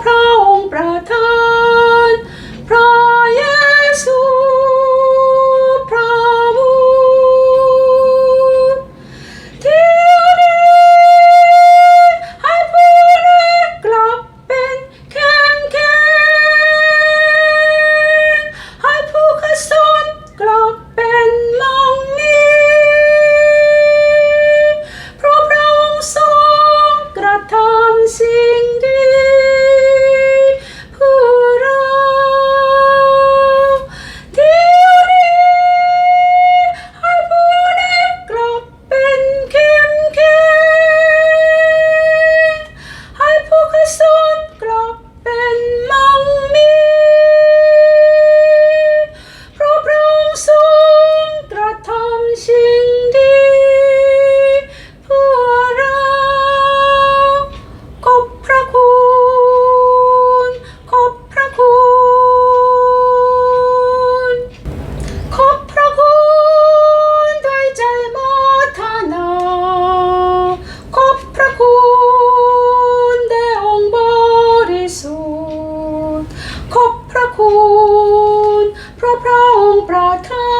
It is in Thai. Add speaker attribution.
Speaker 1: Pro. ขอบพระคุณเพราะพระองค์โปรดท่าน